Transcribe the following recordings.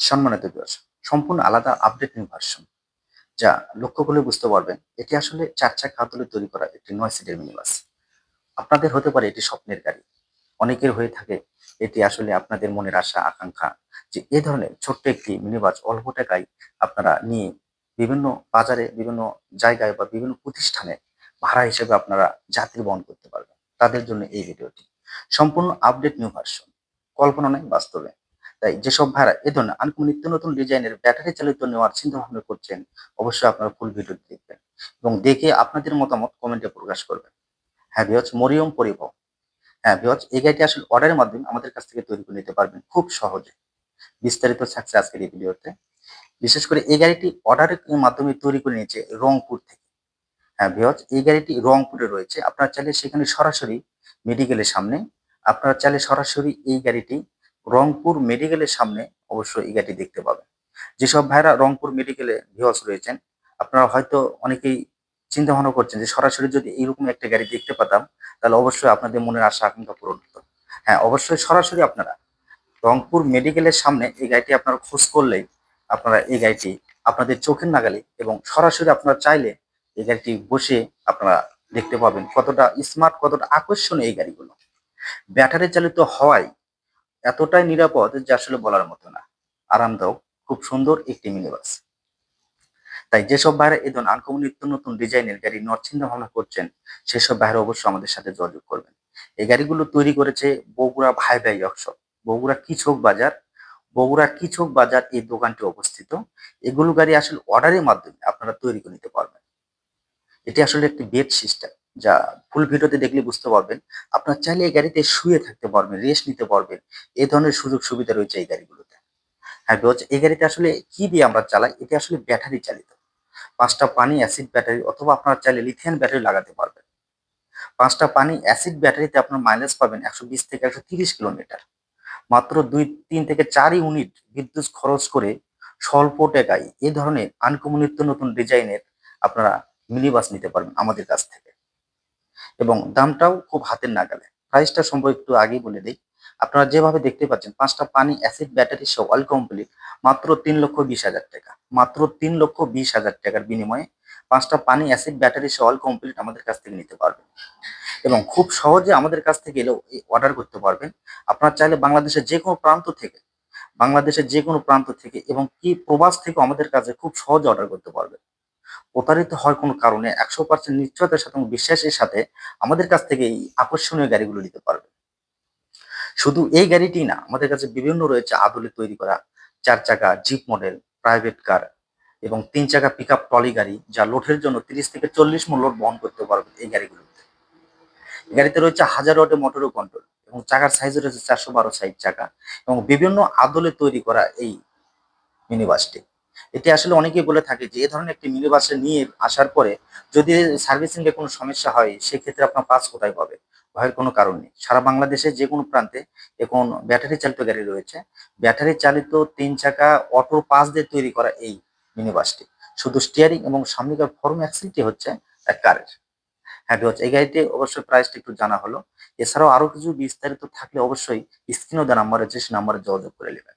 সম্মানিত ভিউয়ার্স সম্পূর্ণ আলাদা আপডেট নিউ ভার্সন যা লক্ষ্য করলে বুঝতে পারবেন, এটি আসলে চার চাকা হাতলে তৈরি করা একটি নয় সিটের মিনিবাস আপনাদের হতে পারে এটি স্বপ্নের গাড়ি। অনেকের হয়ে থাকে, এটি আসলে আপনাদের মনের আশা, আকাঙ্ক্ষা যে এ ধরনের ছোট্ট একটি মিনি বাস অল্প টাকায় আপনারা নিয়ে বিভিন্ন বাজারে, বিভিন্ন জায়গায় বা বিভিন্ন প্রতিষ্ঠানে ভাড়া হিসেবে আপনারা যাত্রী বহন করতে পারবেন। তাদের জন্য এই ভিডিওটি সম্পূর্ণ আপডেট নিউ ভার্সন কল্পনা নয় বাস্তবে। তাই যেসব ভাড়া, এ ধরনের আনকমন নিত্য নতুন ডিজাইনের ব্যাটারি চালিত নেওয়ার চিন্তা ভাবনা করছেন, অবশ্যই আপনারা ফুল ভিডিও দেখবেন এবং দেখে আপনাদের মতামত কমেন্টে প্রকাশ করবেন। হ্যাঁ বিহজ মরিয়ম পরিবহন। হ্যাঁ বিহজ এই গাড়িটি আসলে অর্ডারের মাধ্যমে আমাদের কাছ থেকে তৈরি করে নিতে পারবেন খুব সহজে। বিস্তারিত থাকছে আজকের এই ভিডিওতে বিশেষ করে এই গাড়িটি অর্ডারের মাধ্যমে তৈরি করে নিয়েছে রংপুর থেকে। হ্যাঁ বিহজ এই গাড়িটি রংপুরে রয়েছে। আপনারা চাইলে সেখানে সরাসরি মেডিকেলের সামনে, আপনারা চাইলে সরাসরি এই গাড়িটি রংপুর মেডিকেলের সামনে অবশ্যই এই গাড়িটি দেখতে পাবেন। যেসব ভাইরা রংপুর মেডিকেলে ভিওস রয়েছেন, আপনারা হয়তো অনেকেই চিন্তা ভাবনা করছেন যে সরাসরি যদি এইরকম একটা গাড়ি দেখতে পেতাম, তাহলে অবশ্যই আপনাদের মনের আশা আকাঙ্ক্ষা পূরণ হতো। হ্যাঁ অবশ্যই সরাসরি আপনারা রংপুর মেডিকেলের সামনে এই গাড়িটি আপনারা খোঁজ করলেই আপনারা এই গাড়িটি আপনাদের চোখের নাগালে এবং সরাসরি আপনারা চাইলে এই গাড়িটি বসে আপনারা দেখতে পাবেন কতটা স্মার্ট কতটা আকর্ষণীয় এই গাড়িগুলো। ব্যাটারি চালিত হওয়ায় এতটাই নিরাপদ যে আসলে বলার মতো না। আরামদায়ক, খুব সুন্দর একটি মিনি বাস তাই যেসব বাইরে এই ধরনের আনকমন নিত্য নতুন ডিজাইনের গাড়ি নেওয়ার চিন্তা ভাবনা করছেন, সেসব বাইরে অবশ্যই আমাদের সাথে যোগাযোগ করবেন। এই গাড়িগুলো তৈরি করেছে বগুড়া ভাই ভাই ওয়ার্কশপ, বগুড়া কিচক বাজার। বগুড়া কিচক বাজার এই দোকানটি অবস্থিত। এগুলো গাড়ি আসলে অর্ডারের মাধ্যমে আপনারা তৈরি করে নিতে পারবেন। এটি আসলে একটি বেড সিস্টেম। যা ফুল ভিডিওতে দেখলে বুঝতে পারবেন। আপনার চাইলে এই গাড়িতে শুয়ে থাকতে পারবেন রেস্ট নিতে পারবেন। এই ধরনের সুযোগ সুবিধা রয়েছে এই গাড়িগুলোতে। হ্যাঁ বিকজ এই গাড়িতে আসলে কি দিয়ে আমরা চালাই? এটি আসলে ব্যাটারি চালিত। পাঁচটা পানি অ্যাসিড ব্যাটারি অথবা আপনারা চাইলে লিথিয়ান ব্যাটারি লাগাতে পারবেন। পাঁচটা পানি অ্যাসিড ব্যাটারিতে আপনার মাইলেজ পাবেন একশো বিশ থেকে একশো তিরিশ কিলোমিটার মাত্র দুই, তিন থেকে চার ইউনিট বিদ্যুৎ খরচ করে স্বল্প টাকায় এ ধরনের আনকমন নিত্য নতুন ডিজাইনের আপনারা মিনি বাস নিতে পারবেন আমাদের কাছ থেকে। এবং দামটাও খুব হাতের নাগালে। প্রাইসটা সম্ভব একটু আগেই বলে দিই। আপনারা যেভাবে দেখতে পাচ্ছেন, পাঁচটা পানি অ্যাসিড ব্যাটারি সহ অল কমপ্লিট মাত্র তিন লক্ষ বিশ হাজার টাকা। মাত্র তিন লক্ষ বিশ হাজার টাকার বিনিময়ে পাঁচটা পানি অ্যাসিড ব্যাটারি সহ অল কমপ্লিট আমাদের কাছ থেকে নিতে পারবেন। এবং খুব সহজে আমাদের কাছ থেকে এলেও অর্ডার করতে পারবেন। আপনারা চাইলে বাংলাদেশের যে কোনো প্রান্ত থেকে, বাংলাদেশের যে কোনো প্রান্ত থেকে এবং কি প্রবাস থেকে আমাদের কাছে খুব সহজে অর্ডার করতে পারবেন। প্রতারিত হওয়ার কোনো কারণে একশো পার্সেন্ট নিশ্চয়তার সাথে বিশ্বাসের সাথে আমাদের কাছ থেকে এই আকর্ষণীয় গাড়িগুলো নিতে পারবে। শুধু এই গাড়িটি না, আমাদের কাছে বিভিন্ন রয়েছে আদলে তৈরি করা চার চাকা জিপ মডেল প্রাইভেট কার এবং তিন চাকা পিক আপ ট্রলি গাড়ি যা লোডের জন্য তিরিশ থেকে চল্লিশ মন লোড বহন করতে পারবে এই গাড়িগুলোতে। এই গাড়িতে রয়েছে হাজার ওয়াটে মোটর কন্ট্রোল এবং চাকার সাইজ রয়েছে চারশো বারো সাইজ চাকা এবং বিভিন্ন আদলে তৈরি করা এই মিনি বাসটি এটি আসলে অনেকেই বলে থাকে যে, এ ধরনের একটি মিনি বাসে নিয়ে আসার পরে যদি সার্ভিসিং এর কোনো সমস্যা হয়, সেক্ষেত্রে আপনার পাস কোথায় পাবে? ভয়ের কোনো কারণ নেই। সারা বাংলাদেশে যে কোনো প্রান্তে এখন ব্যাটারি চালিত গাড়ি রয়েছে। ব্যাটারি চালিত তিন চাকা অটো পাস দিয়ে তৈরি করা এই মিনি বাসটি শুধু স্টিয়ারিং এবং সামনেকার ফর্ম অ্যাক্সিলটি হচ্ছে এক কারের। হ্যাঁ হচ্ছে এই গাড়িটি অবশ্যই প্রাইসটা একটু জানা হলো। এছাড়াও আরও কিছু বিস্তারিত থাকলে অবশ্যই স্ক্রিনও দেওয়া নাম্বার আছে সে নাম্বারে যোগাযোগ করে নেবেন।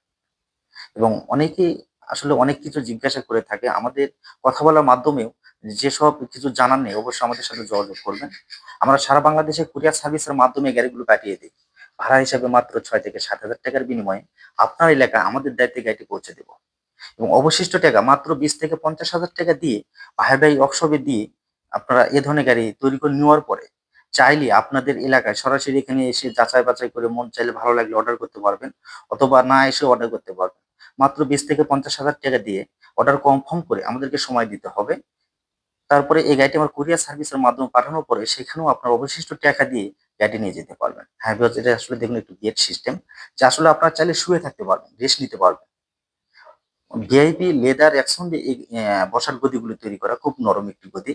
এবং অনেকেই আসলে অনেক কিছু জিজ্ঞাসা করে থাকে। আমাদের কথা বলার মাধ্যমেও যেসব কিছু জানার নেই, অবশ্যই আমাদের সাথে যোগাযোগ করবেন। আমরা সারা বাংলাদেশে কুরিয়ার সার্ভিসের মাধ্যমে গাড়িগুলো পাঠিয়ে দিই। ভাড়া হিসাবে মাত্র ছয় থেকে সাত হাজার টাকার বিনিময়ে আপনার এলাকায় আমাদের দায়িত্বে গাড়িটি পৌঁছে দেব। এবং অবশিষ্ট টাকা মাত্র বিশ থেকে পঞ্চাশ হাজার টাকা দিয়ে ভাই ভাই দিয়ে আপনারা এ ধরনের গাড়ি তৈরি করে নেওয়ার পরে চাইলে আপনাদের এলাকায় সরাসরি এখানে এসে যাচাই বাছাই করে মন চাইলে ভালো লাগলে অর্ডার করতে পারবেন, অথবা না এসে অর্ডার করতে পারবেন। মাত্র বিশ থেকে পঞ্চাশ হাজার টাকা দিয়ে অর্ডার কনফার্ম করে আমাদেরকে সময় দিতে হবে। তারপরে এই গাড়িটি আমার কুরিয়ার সার্ভিসের মাধ্যমে পাঠানোর পরে সেখানেও আপনার অবশিষ্ট টাকা দিয়ে গাড়ি নিয়ে যেতে পারবেন। হ্যাঁ বিকজ এটা আসলে দেখুন একটু গেট সিস্টেম যা আসলে আপনার চাইলে শুয়ে থাকতে পারবেন রেস্ট নিতে পারবেন। ভিআইপি লেদার দিয়ে এই বসার গদিগুলো তৈরি করা খুব নরম একটি গদি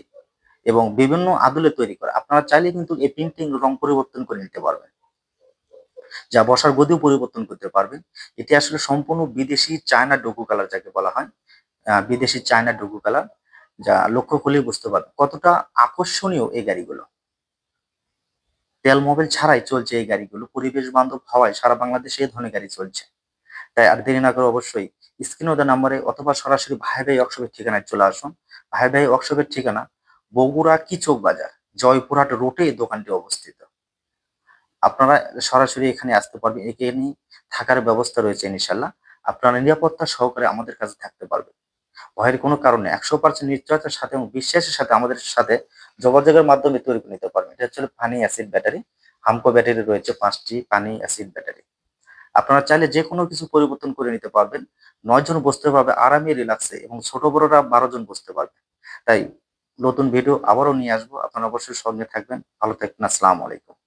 এবং বিভিন্ন আদলে তৈরি করা। আপনারা চাইলে কিন্তু এই প্রিন্টিং রং পরিবর্তন করে নিতে পারবেন। যা বসার গদিও পরিবর্তন করতে পারবে। এটি আসলে সম্পূর্ণ বিদেশি চায়না ডোকু কালার যাকে বলা হয়। বিদেশি চায়না ডোকু কালার, যা লক্ষ্য করলেই বুঝতে পারবে। কতটা আকর্ষণীয় এই গাড়িগুলো। তেল মোবাইল ছাড়াই চলছে এই গাড়িগুলো। পরিবেশ বান্ধব হওয়ায় সারা বাংলাদেশে এই ধরনের গাড়ি চলছে। তাই আর দেরি না করে অবশ্যই স্ক্রিনে ওদের নাম্বারে অথবা সরাসরি ভাই ভাই ওয়ার্কশপের ঠিকানায় চলে আসুন। ভাই ভাই ওয়ার্কশপের ঠিকানা বগুড়া কিচক বাজার, জয়পুরহাট রোডে দোকানটি অবস্থিত। আপনারা সরাসরি এখানে আসতে পারবেন। এখানে থাকার ব্যবস্থা রয়েছে ইনশাল্লাহ আপনারা নিরাপত্তা সহকারে আমাদের কাছে থাকতে পারবেন। ভয়ের কোনো কারণে একশো পার্সেন্ট নিশ্চয়তার সাথে এবং বিশ্বাসের সাথে আমাদের সাথে যোগাযোগের মাধ্যমে তৈরি করে নিতে পারবেন। এটা হচ্ছে পানি অ্যাসিড ব্যাটারি। হামকো ব্যাটারি রয়েছে পাঁচটি পানি অ্যাসিড ব্যাটারি। আপনারা চাইলে যে কোনো কিছু পরিবর্তন করে নিতে পারবেন। নয় জন বসতে পারবে আরামে রিল্যাক্সে এবং ছোট বড়রা বারো জন বসতে পারবে। তাই নতুন ভিডিও আবারও নিয়ে আসব। আপনারা অবশ্যই সঙ্গে থাকবেন। ভালো থাকবেন। আসসালামু আলাইকুম।